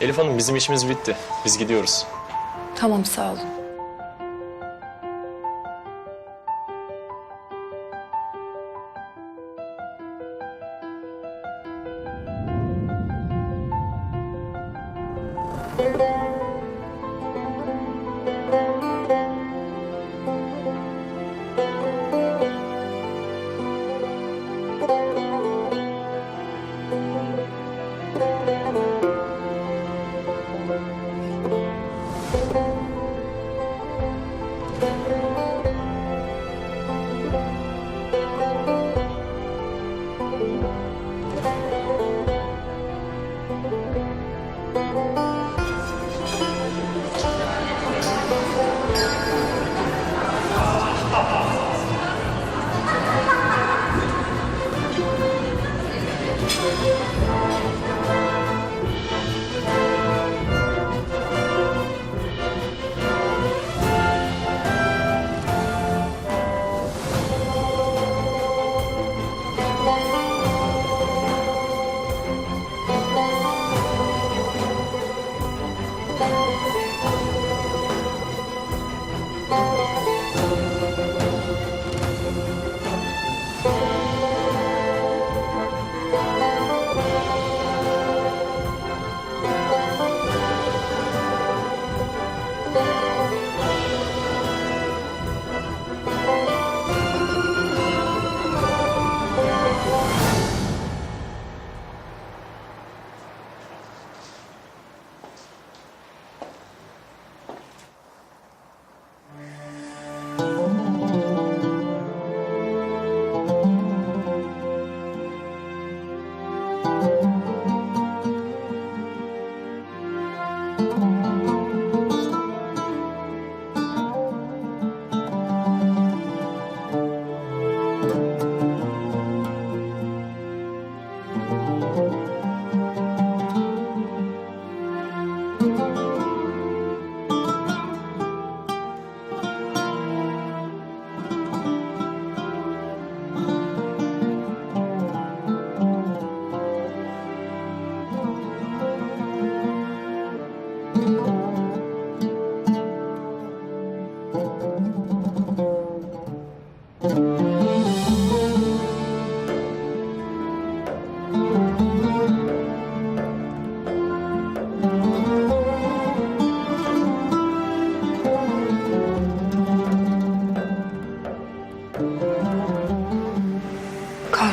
Elif Hanım bizim işimiz bitti. Biz gidiyoruz. Tamam sağ olun.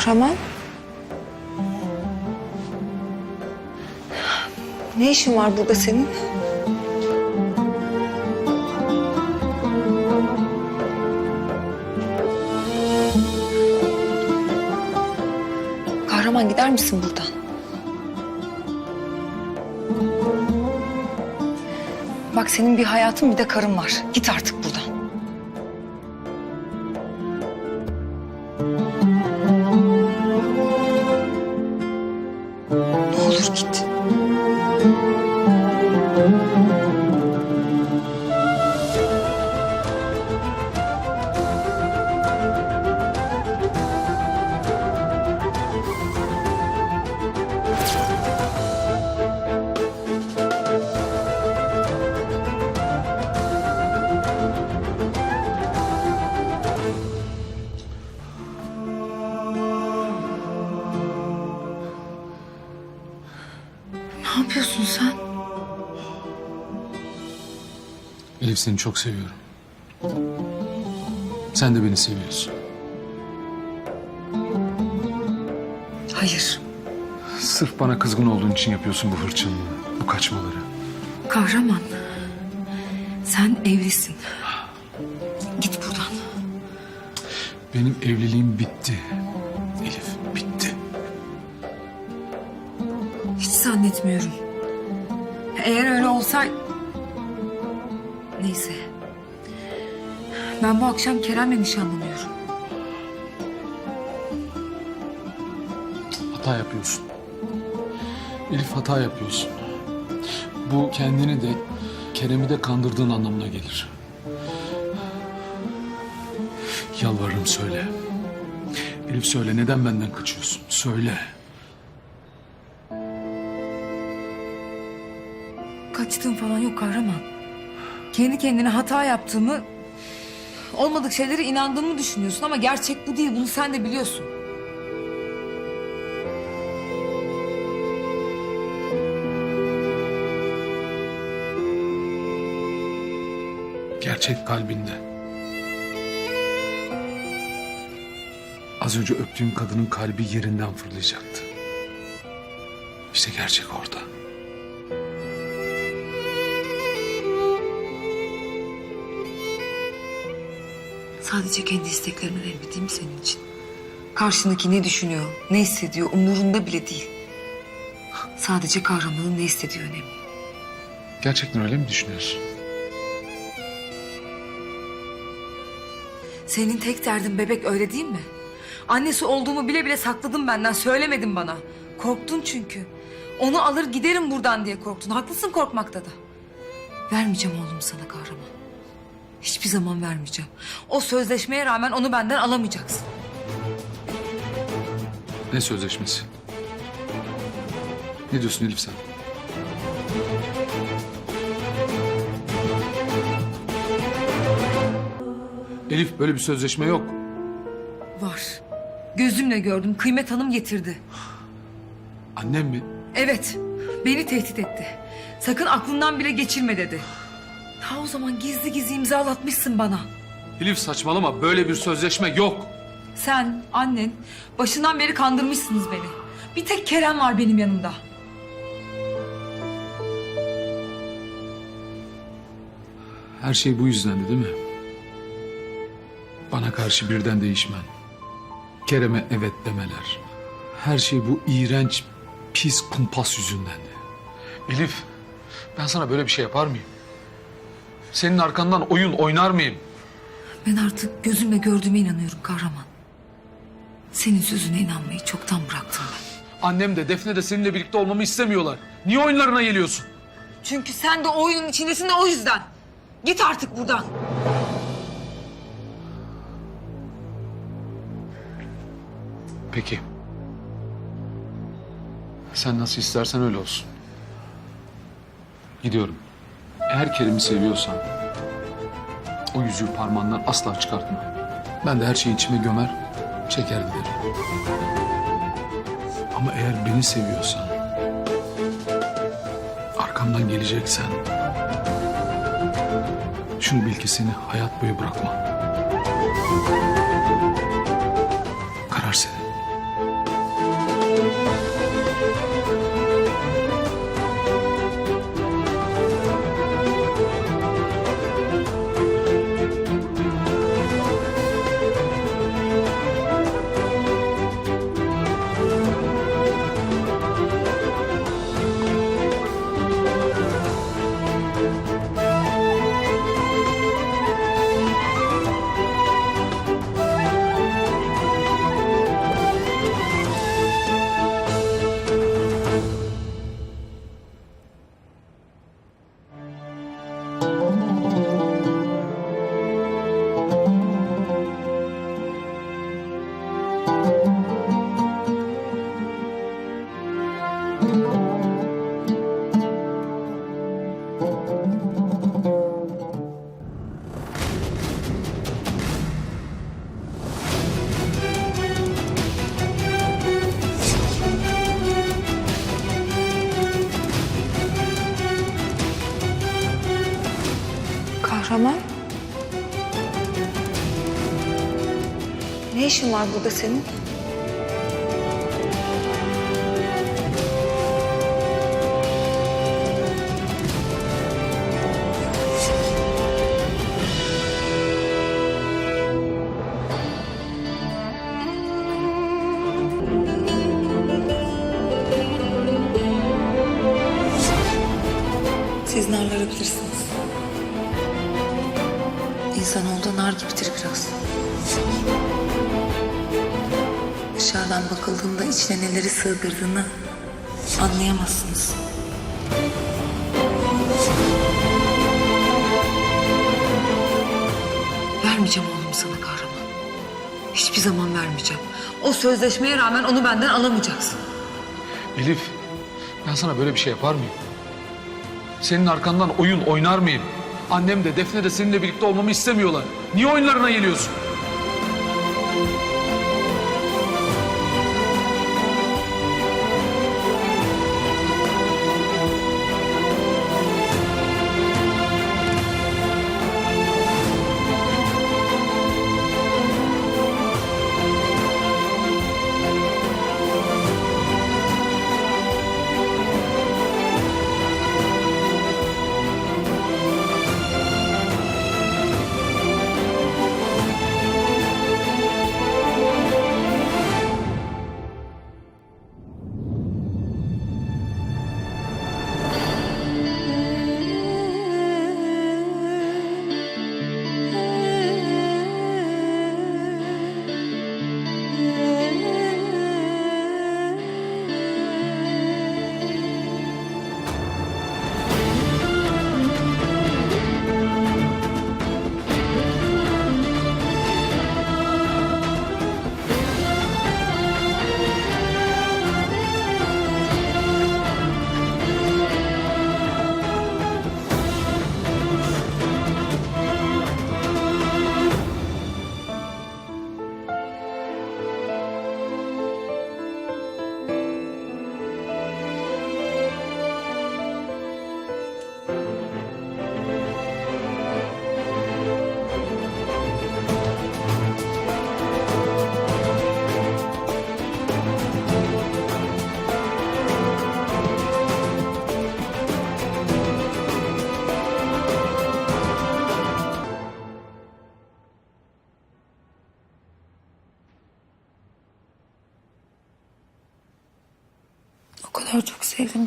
Kahraman. Ne işin var burada senin? Kahraman gider misin buradan? Bak senin bir hayatın bir de karın var. Git artık Elif seni çok seviyorum. Sen de beni seviyorsun. Hayır. Sırf bana kızgın olduğun için yapıyorsun bu hırçınlığı, bu kaçmaları. Kahraman. Sen evlisin. Git buradan. Benim evliliğim bitti. Elif bitti. Hiç zannetmiyorum. Eğer öyle olsa... Ben bu akşam Kerem'le nişanlanıyorum. Hata yapıyorsun. Elif hata yapıyorsun. Bu kendini de Kerem'i de kandırdığın anlamına gelir. Yalvarırım söyle. Elif söyle neden benden kaçıyorsun? Söyle. Kaçtığım falan yok kahraman. Kendi kendine hata yaptığımı, olmadık şeylere inandığımı düşünüyorsun ama gerçek bu değil. Bunu sen de biliyorsun. Gerçek kalbinde. Az önce öptüğüm kadının kalbi yerinden fırlayacaktı. İşte gerçek orada. Sadece kendi isteklerimden emin senin için? Karşındaki ne düşünüyor, ne hissediyor umurunda bile değil. Sadece kahramanın ne istediği önemli. Gerçekten öyle mi düşünüyorsun? Senin tek derdin bebek öyle değil mi? Annesi olduğumu bile bile sakladın benden, söylemedin bana. Korktun çünkü. Onu alır giderim buradan diye korktun. Haklısın korkmakta da. Vermeyeceğim oğlum sana kahraman. Hiçbir zaman vermeyeceğim. O sözleşmeye rağmen onu benden alamayacaksın. Ne sözleşmesi? Ne diyorsun Elif sen? Elif böyle bir sözleşme yok. Var. Gözümle gördüm. Kıymet Hanım getirdi. Annem mi? Evet. Beni tehdit etti. Sakın aklından bile geçirme dedi. Ta o zaman gizli gizli imzalatmışsın bana. Elif saçmalama böyle bir sözleşme yok. Sen, annen başından beri kandırmışsınız beni. Bir tek Kerem var benim yanımda. Her şey bu yüzdendi değil mi? Bana karşı birden değişmen. Kerem'e evet demeler. Her şey bu iğrenç, pis kumpas yüzündendi. Elif, ben sana böyle bir şey yapar mıyım? Senin arkandan oyun oynar mıyım? Ben artık gözümle gördüğüme inanıyorum kahraman. Senin sözüne inanmayı çoktan bıraktım ben. Annem de Defne de seninle birlikte olmamı istemiyorlar. Niye oyunlarına geliyorsun? Çünkü sen de o oyunun içindesin de o yüzden. Git artık buradan. Peki. Sen nasıl istersen öyle olsun. Gidiyorum. Eğer Kerim'i seviyorsan... ...o yüzüğü parmağından asla çıkartma. Ben de her şeyi içime gömer, çeker giderim. Ama eğer beni seviyorsan... ...arkamdan geleceksen... ...şunu bil ki seni hayat boyu bırakmam. İşin var burada senin? Siz narları bilirsiniz. İnsan olduğu nar gibidir biraz. Dışarıdan bakıldığında içine neleri sığdırdığını anlayamazsınız. Vermeyeceğim oğlum sana kahraman. Hiçbir zaman vermeyeceğim. O sözleşmeye rağmen onu benden alamayacaksın. Elif, ben sana böyle bir şey yapar mıyım? Senin arkandan oyun oynar mıyım? Annem de Defne de seninle birlikte olmamı istemiyorlar. Niye oyunlarına geliyorsun?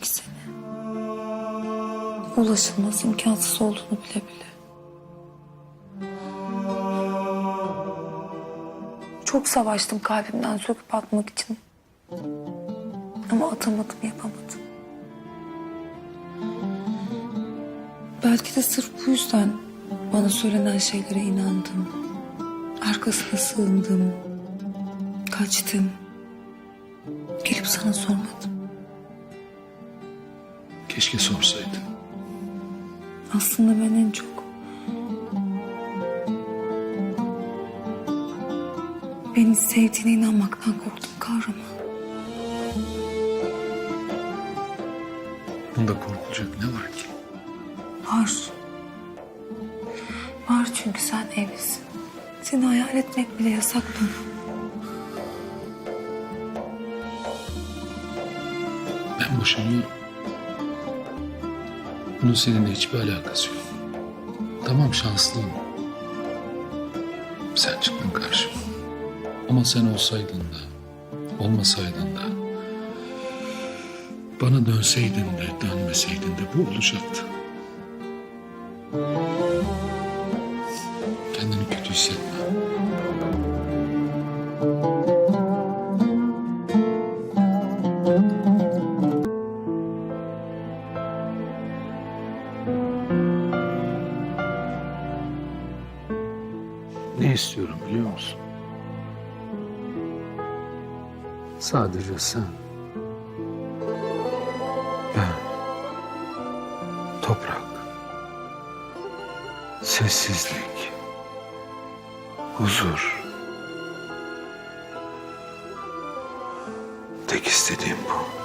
Ki seni. Ulaşılmaz imkansız olduğunu bile bile. Çok savaştım kalbimden söküp atmak için. Ama atamadım, yapamadım. Belki de sırf bu yüzden bana söylenen şeylere inandım. Arkasına sığındım. Kaçtım. Gelip sana sormadım. Keşke sorsaydın. Aslında ben en çok beni sevdiğine inanmaktan korktum kahraman. Bunda korkulacak ne var ki? Var. Var çünkü sen evlisin. Seni hayal etmek bile yasak bana. Ben boşanıyorum. Bunun seninle hiçbir alakası yok. Tamam şanslıyım. Sen çıktın karşıma. Ama sen olsaydın da, olmasaydın da... ...bana dönseydin de, dönmeseydin de bu olacaktı. Kendini kötü hissetme. Ne istiyorum biliyor musun? Sadece sen. Ben. Toprak. Sessizlik. Huzur. Tek istediğim bu.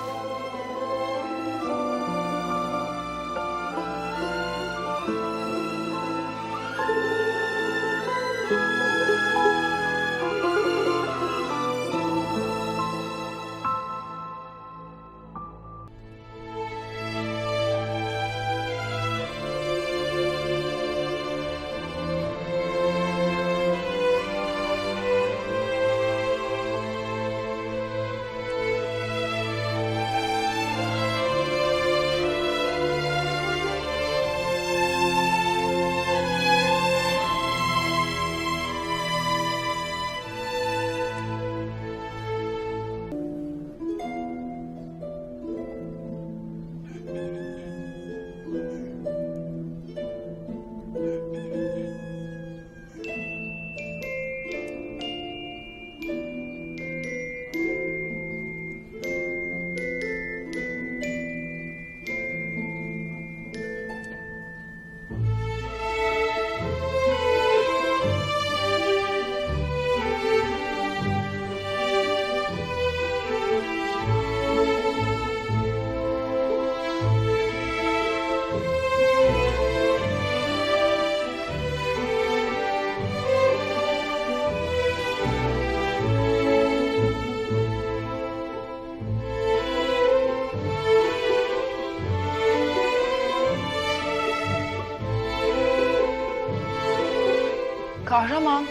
Kahraman.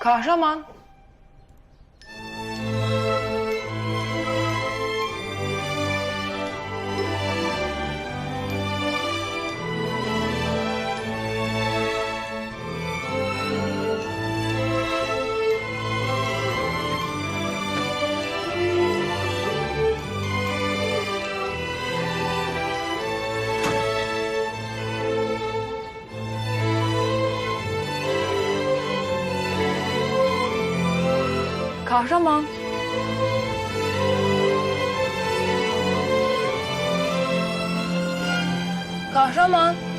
Kahraman. Kahraman. Kahraman.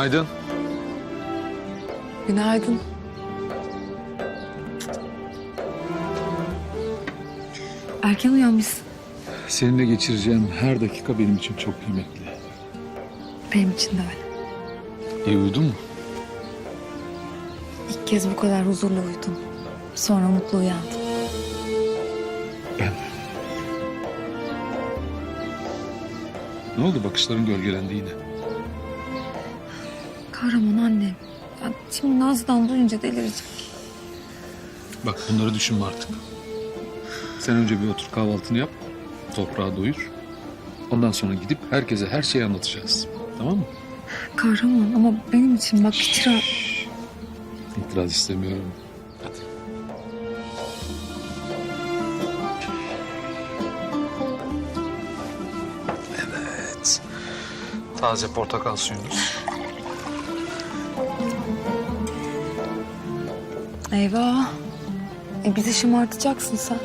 Günaydın. Günaydın. Erken uyanmışsın. Seninle geçireceğim her dakika benim için çok kıymetli. Benim için de öyle. İyi uyudun mu? İlk kez bu kadar huzurlu uyudum. Sonra mutlu uyandım. Ben. Ne oldu bakışların gölgelendi yine? Kahraman annem. Ya şimdi Nazlı'dan duyunca delirecek. Bak bunları düşünme artık. Sen önce bir otur kahvaltını yap. Toprağı doyur. Ondan sonra gidip herkese her şeyi anlatacağız. Tamam mı? Kahraman ama benim için bak Kira... İtiraz istemiyorum. Hadi. Evet. Taze portakal suyumuz. Eyvah. E bizi şımartacaksın sen.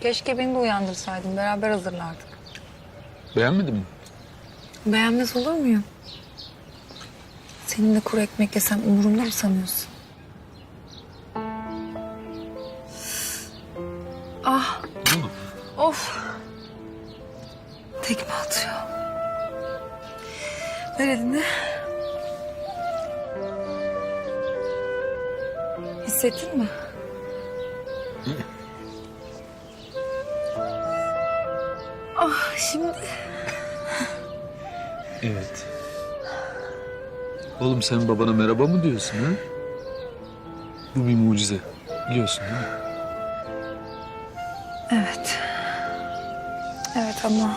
Keşke beni de uyandırsaydın. Beraber hazırlardık. Beğenmedin mi? Beğenmez olur muyum? Seninle kuru ekmek yesem umurumda mı sanıyorsun? Hissettin mi? Ah, şimdi... Evet. Oğlum sen babana merhaba mı diyorsun ha? Bu bir mucize. Biliyorsun değil mi? Evet. Evet ama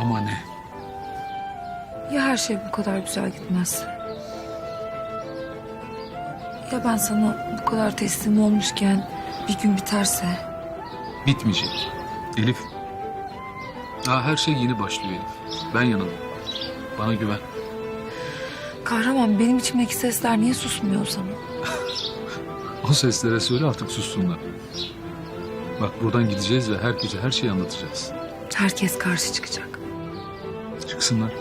Ama ne? ya her şey bu kadar güzel gitmez? Ya ben sana bu kadar teslim olmuşken bir gün biterse? Bitmeyecek. Elif. Daha her şey yeni başlıyor Elif. Ben yanındayım. Bana güven. Kahraman benim içimdeki sesler niye susmuyor zaman? O seslere söyle artık sussunlar. Bak buradan gideceğiz ve herkese her şeyi anlatacağız. Herkes karşı çıkacak. Çıksınlar.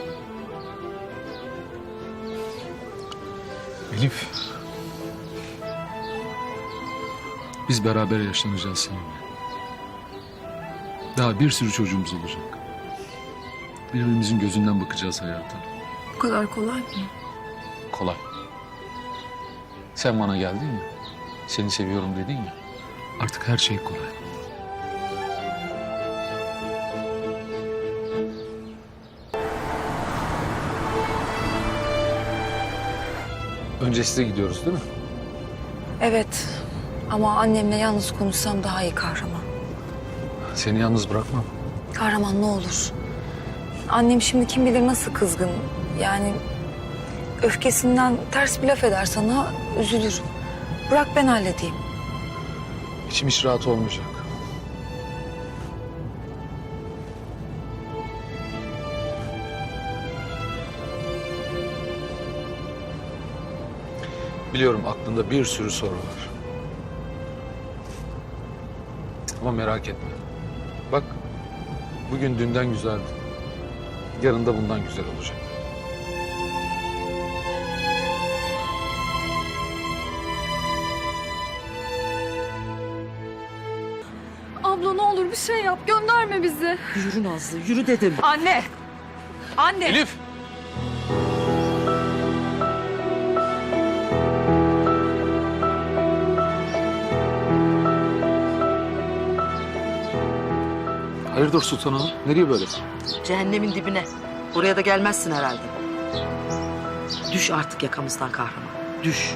Elif. Biz beraber yaşlanacağız seninle. Daha bir sürü çocuğumuz olacak. Birbirimizin gözünden bakacağız hayata. Bu kadar kolay mı? Kolay. Sen bana geldin mi? Seni seviyorum dedin ya. Artık her şey kolay. Önce size gidiyoruz değil mi? Evet. Ama annemle yalnız konuşsam daha iyi kahraman. Seni yalnız bırakmam. Kahraman ne olur. Annem şimdi kim bilir nasıl kızgın. Yani öfkesinden ters bir laf eder sana üzülürüm. Bırak ben halledeyim. İçim hiç rahat olmayacak. Biliyorum aklında bir sürü soru var. Ama merak etme. Bak bugün dünden güzeldi. Yarın da bundan güzel olacak. Abla ne olur bir şey yap. Gönderme bizi. Yürü Nazlı, yürü dedim. Anne! Anne! Elif! Hayırdır Sultan Hanım? Nereye böyle? Cehennemin dibine. Buraya da gelmezsin herhalde. Düş artık yakamızdan kahraman. Düş.